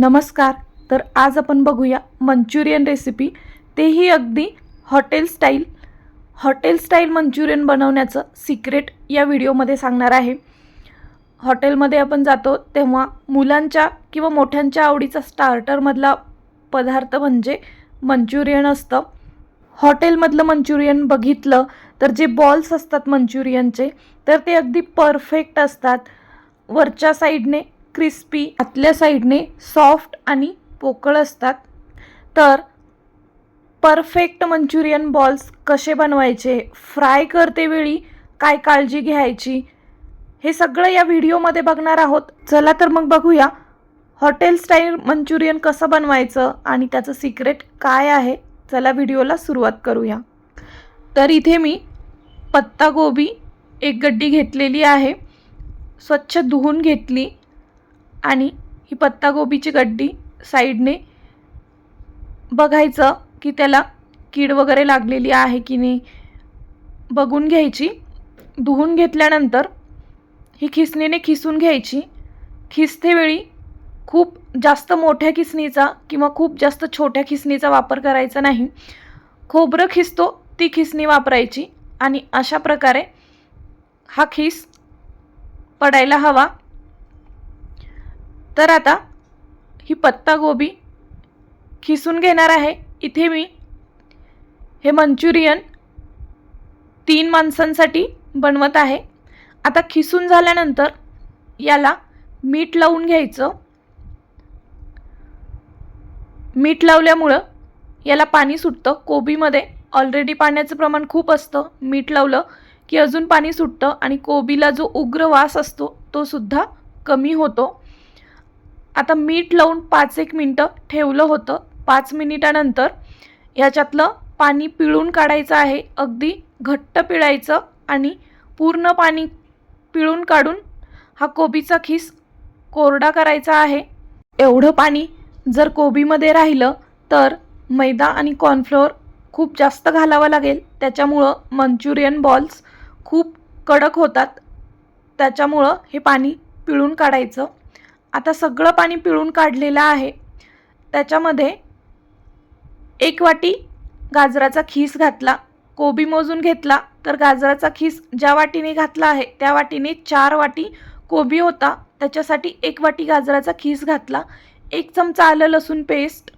नमस्कार तर आज आपण बघूया मंचुरियन रेसिपी तेही अगदी hotel style hotel style Manchurian बनवण्याचं सिक्रेट या व्हिडिओमध्ये सांगणार आहे. हॉटेलमध्ये आपण जातो तेव्हा मुलांच्या किंवा मोठ्यांच्या आवडीचा स्टार्टरमधला पदार्थ म्हणजे मंचुरियन असतं. हॉटेलमधलं मंचुरियन बघितलं तर जे बॉल्स असतात मंचुरियनचे तर ते अगदी परफेक्ट असतात. वरच्या साईडने क्रिस्पी आतल्या साईडने सॉफ्ट आणि पोकळ असतात. तर परफेक्ट मंचुरियन बॉल्स कसे बनवायचे फ्राय करतेवेळी काय काळजी घ्यायची हे सगळं या व्हिडिओमध्ये बघणार आहोत. चला तर मग बघूया हॉटेल स्टाईल मंचुरियन कसं बनवायचं आणि त्याचं सिक्रेट काय आहे. चला व्हिडिओला सुरुवात करूया. तर इथे मी पत्तागोबी एक गड्डी घेतलेली आहे. स्वच्छ धुवून घेतली. आणि ही पत्तागोबीची गड्डी साईडने बघायचं की त्याला कीड वगैरे लागलेली आहे की नाही बघून घ्यायची. धुवून घेतल्यानंतर ही खिसणीने खिसून घ्यायची. खिसतेवेळी खूप जास्त मोठ्या खिसणीचा किंवा खूप जास्त छोट्या खिसणीचा वापर करायचा नाही. खोबरं खिसतो ती खिसणी वापरायची आणि अशा प्रकारे हा खिस पडायला हवा. तर आता ही पत्तागोबी खिसून घेणार आहे. इथे मी हे मंचुरियन तीन माणसांसाठी बनवत आहे. आता खिसून झाल्यानंतर याला मीठ लावून घ्यायचं. मीठ लावल्यामुळं याला पाणी सुटतं. कोबीमध्ये ऑलरेडी पाण्याचं प्रमाण खूप असतं. मीठ लावलं की अजून पाणी सुटतं आणि कोबीला जो उग्र वास असतो तो सुद्धा कमी होतो. आता मीठ लावून पाच एक मिनटं ठेवलं होतं. पाच मिनिटानंतर याच्यातलं पाणी पिळून काढायचं आहे. अगदी घट्ट पिळायचं आणि पूर्ण पाणी पिळून काढून हा कोबीचा खीस कोरडा करायचा आहे. एवढं पाणी जर कोबीमध्ये राहिलं तर मैदा आणि कॉर्नफ्लोअर खूप जास्त घालावं लागेल. त्याच्यामुळं मंचुरियन बॉल्स खूप कडक होतात. त्याच्यामुळं हे पाणी पिळून काढायचं. आता सगळं पाणी पिळून काढलेलं आहे. त्याच्यामध्ये एक वाटी गाजराचा खीस घातला. कोबी मोजून घेतला. तर गाजराचा खीस ज्या वाटीने घातला आहे त्या वाटीने चार वाटी कोबी होता. त्याच्यासाठी एक वाटी गाजराचा खीस घातला. एक चमचा आलं लसूण पेस्ट.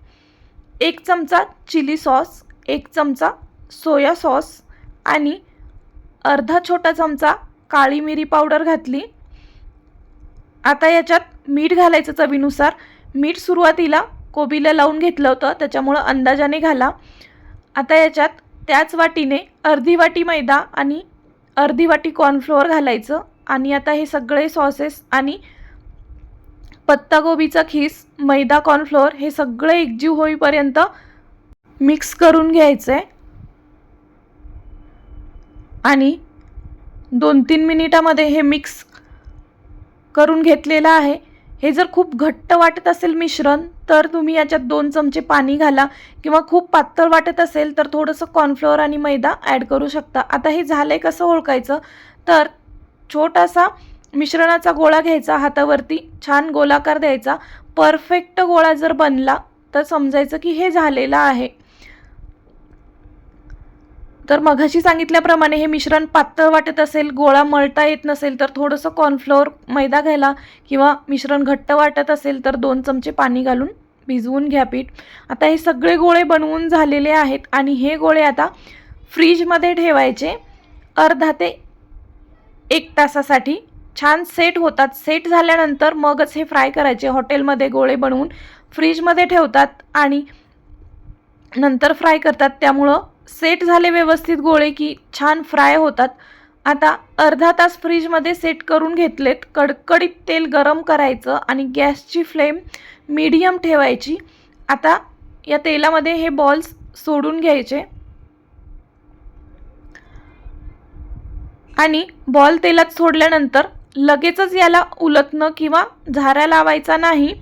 एक चमचा चिली सॉस. एक चमचा सोया सॉस. आणि अर्धा छोटा चमचा काळी मिरी पावडर घातली. आता याच्यात मीठ घालायचं चवीनुसार. मीठ सुरुवातीला कोबीला लावून घेतलं होतं त्याच्यामुळं अंदाजाने घाला. आता याच्यात त्याच वाटीने अर्धी वाटी मैदा आणि अर्धी वाटी कॉर्नफ्लोअर घालायचं. आणि आता हे सगळे सॉसेस आणि पत्तागोबीचा खीस मैदा कॉर्नफ्लोअर हे सगळं एकजीव होईपर्यंत मिक्स करून घ्यायचं. आहे आणि दोन तीन मिनिटामध्ये हे मिक्स करून घेतलेलं आहे. हे जर खूप घट्ट वाटत असेल मिश्रण तर तुम्ही याच्यात दोन चमचे पाणी घाला किंवा खूप पातळ वाटत असेल तर थोडंसं कॉर्नफ्लोअर आणि मैदा ॲड करू शकता. आता हे झालं आहे कसं ओळखायचं? तर छोटासा मिश्रणाचा गोळा घ्यायचा हातावरती छान गोलाकार द्यायचा. परफेक्ट गोळा जर बनला तर समजायचं की हे झालेलं आहे. तर मघाशी सांगितल्याप्रमाणे हे मिश्रण पातळ वाटत असेल गोळा मळता येत नसेल तर थोडंसं कॉर्नफ्लोअर मैदा घ्यायला किंवा मिश्रण घट्ट वाटत असेल तर दोन चमचे पाणी घालून भिजवून घ्या पीठ. आता हे सगळे गोळे बनवून झालेले आहेत आणि हे गोळे आता फ्रीजमध्ये ठेवायचे. अर्धा ते एक तासासाठी छान सेट होतात. सेट झाल्यानंतर मगच हे फ्राय करायचे. हॉटेलमध्ये गोळे बनवून फ्रीजमध्ये ठेवतात आणि नंतर फ्राय करतात. त्यामुळं सेट झाले व्यवस्थित गोळे की छान फ्राय होतात. आता अर्धा तास फ्रीजमध्ये सेट करून घेतलेत. कडकडीत तेल गरम करायचं आणि गॅसची फ्लेम मीडियम ठेवायची. आता या तेलामध्ये हे बॉल्स सोडून घ्यायचे. आणि बॉल तेलात सोडल्यानंतर लगेचच याला उलटणं किंवा झारा लावायचा नाही.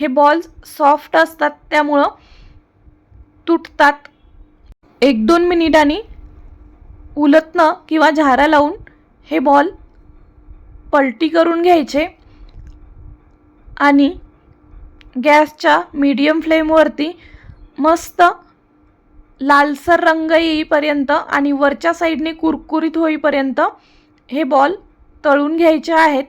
हे बॉल्स सॉफ्ट असतात त्यामुळं तुटतात. एक दोन मिनिटांनी उलटणं किंवा झारा लावून हे बॉल पलटी करून घ्यायचे आणि गॅसच्या मीडियम फ्लेमवरती मस्त लालसर रंग येईपर्यंत आणि वरच्या साईडने कुरकुरीत होईपर्यंत हे बॉल तळून घ्यायचे आहेत.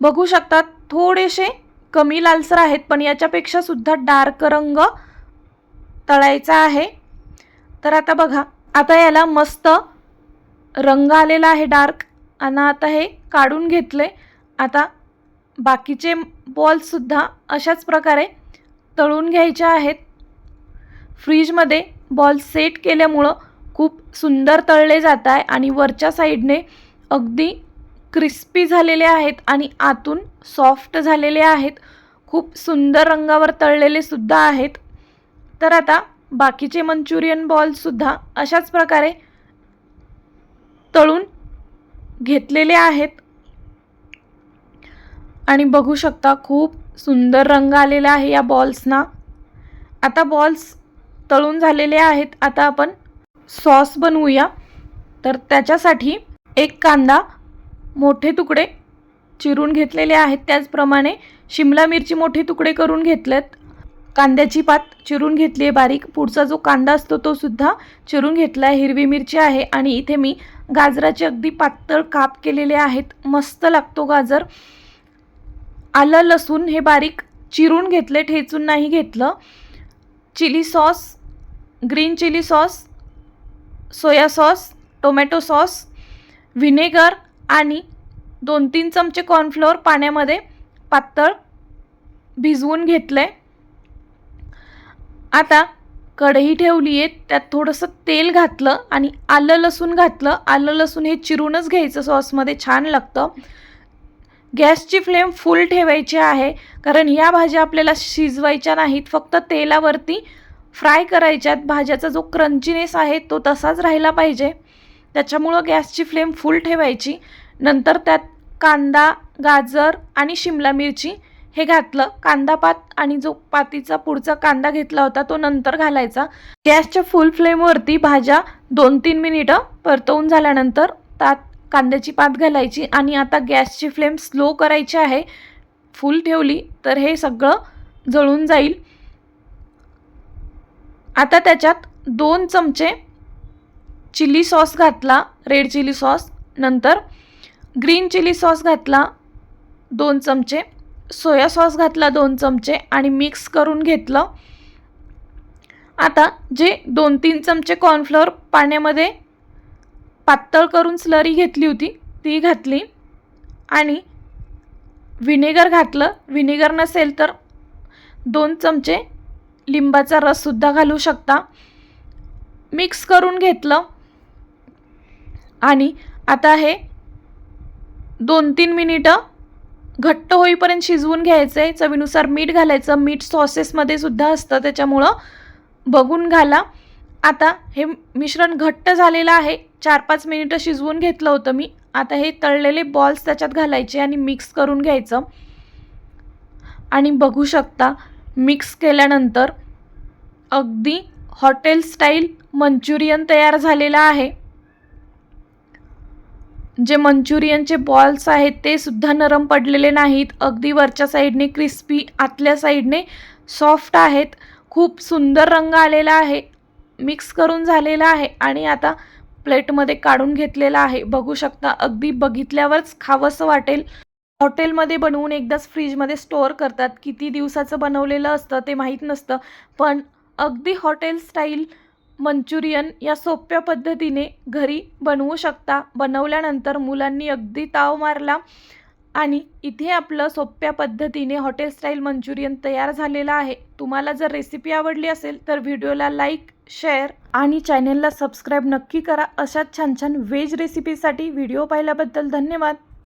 बघू शकतात थोडेसे कमी लालसर आहेत पण याच्यापेक्षा सुद्धा डार्क रंग तळायचा आहे. तर आता बघा आता याला मस्त रंग आलेला आहे डार्क. आणि आता हे काढून घेतले आता बाकीचे बॉल्ससुद्धा अशाच प्रकारे तळून घ्यायचे आहेत. फ्रीजमध्ये बॉल सेट केल्यामुळं खूप सुंदर तळले जात आहे आणि वरच्या साईडने अगदी क्रिस्पी झालेले आहेत आणि आतून सॉफ्ट झालेले आहेत. खूप सुंदर रंगावर तळलेले सुद्धा आहेत. तर आता बाकीचे मंचुरियन बॉलसुद्धा अशाच प्रकारे तळून घेतलेले आहेत. आणि बघू शकता खूप सुंदर रंग आलेला आहे या बॉल्सना. आता बॉल्स तळून झालेले आहेत. आता आपण सॉस बनवूया. तर त्याच्यासाठी एक कांदा मोठे तुकडे चिरून घेतलेले आहेत. त्याचप्रमाणे शिमला मिरची मोठे तुकडे करून घेतलेत. कांद्याची पात चिरून घेतली आहे बारीक. पुढचा जो कांदा असतो तो सुद्धा चिरून घेतला आहे हिरवी मिरची आहे आणि इथे मी गाजराचे अगदी पातळ काप केलेले आहेत. मस्त लागतो गाजर. आलं लसूण हे बारीक चिरून घेतले ठेचून नाही घेतलं. Chilli sauce green chilli sauce soya sauce tomato sauce vinegar आणि दोन तीन चमचे कॉर्नफ्लोअर पाण्यामध्ये पातळ भिजवून घेतलं आहे आता कढई ठेवली आहे त्यात थोडंसं तेल घातलं आणि आलं लसूण घातलं. आलं लसूण हे चिरूनच घ्यायचं सॉसमध्ये छान लागतं. गॅसची फ्लेम फुल ठेवायची आहे कारण या भाज्या आपल्याला शिजवायच्या नाहीत फक्त तेलावरती फ्राय करायच्यात. भाज्याचा जो क्रंचीनेस आहे तो तसाच राहिला पाहिजे. त्याच्यामुळं गॅसची फ्लेम फुल ठेवायची. नंतर त्यात कांदा गाजर आणि शिमला मिरची हे घातलं कांदा पात आणि जो पातीचा पुढचा कांदा घेतला होता तो नंतर घालायचा. गॅसच्या फुल फ्लेमवरती भाज्या दोन तीन मिनिटं परतवून झाल्यानंतर त्यात कांद्याची पात घालायची आणि आता गॅसची फ्लेम स्लो करायची आहे. फुल ठेवली तर हे सगळं जळून जाईल. आता त्याच्यात दोन चमचे चिली सॉस घातला रेड चिली सॉस. नंतर ग्रीन चिली सॉस घातला दोन चमचे. सोया सॉस घातला दोन चमचे आणि मिक्स करून घेतलं. आता जे दोन तीन चमचे कॉर्नफ्लोअर पाण्यामध्ये पातळ करून स्लरी घेतली होती ती घातली. आणि व्हिनेगर घातलं. व्हिनेगर नसेल तर दोन चमचे लिंबाचा रससुद्धा घालू शकता. मिक्स करून घेतलं. आणि आता हे दोन तीन मिनिटं घट्ट होईपर्यंत शिजवून घ्यायचं आहे चवीनुसार मीठ घालायचं. मीठ सॉसेसमध्ये सुद्धा असतं. त्याच्यामुळं बघून घाला. आता हे मिश्रण घट्ट झालेलं आहे. चार पाच मिनिटं शिजवून घेतलं होतं मी. आता हे तळलेले बॉल्स त्याच्यात घालायचे आणि मिक्स करून घ्यायचं. आणि बघू शकता मिक्स केल्यानंतर अगदी हॉटेल स्टाईल मंचुरियन तयार झालेलं आहे. जे मंचुरियनचे बॉल्स आहेत ते सुद्धा नरम पडलेले नाहीत. अगदी वरच्या साईडने क्रिस्पी आतल्या साईडने सॉफ्ट आहेत. खूप सुंदर रंग आलेला आहे. मिक्स करून झालेला आहे आणि आता प्लेटमध्ये काढून घेतलेला आहे. बघू शकता अगदी बघितल्यावरच खावंसं वाटेल. हॉटेलमध्ये बनवून एकदाच फ्रीजमध्ये स्टोअर करतात. किती दिवसाचं बनवलेलं असतं ते माहीत नसतं. पण अगदी हॉटेल स्टाईल मंचुरियन या सोप्या पद्धतीने घरी बनवू शकता. बनवल्यानंतर मुलांनी अगदी ताव मारला आणि इथे आपलं सोप्या पद्धतीने हॉटेल स्टाईल मंचुरियन तयार झालेलं आहे. तुम्हाला जर रेसिपी आवडली असेल तर व्हिडिओला लाईक शेअर आणि चॅनेलला सबस्क्राईब नक्की करा. अशाच छान छान व्हेज रेसिपीसाठी व्हिडिओ पाहिल्याबद्दल धन्यवाद.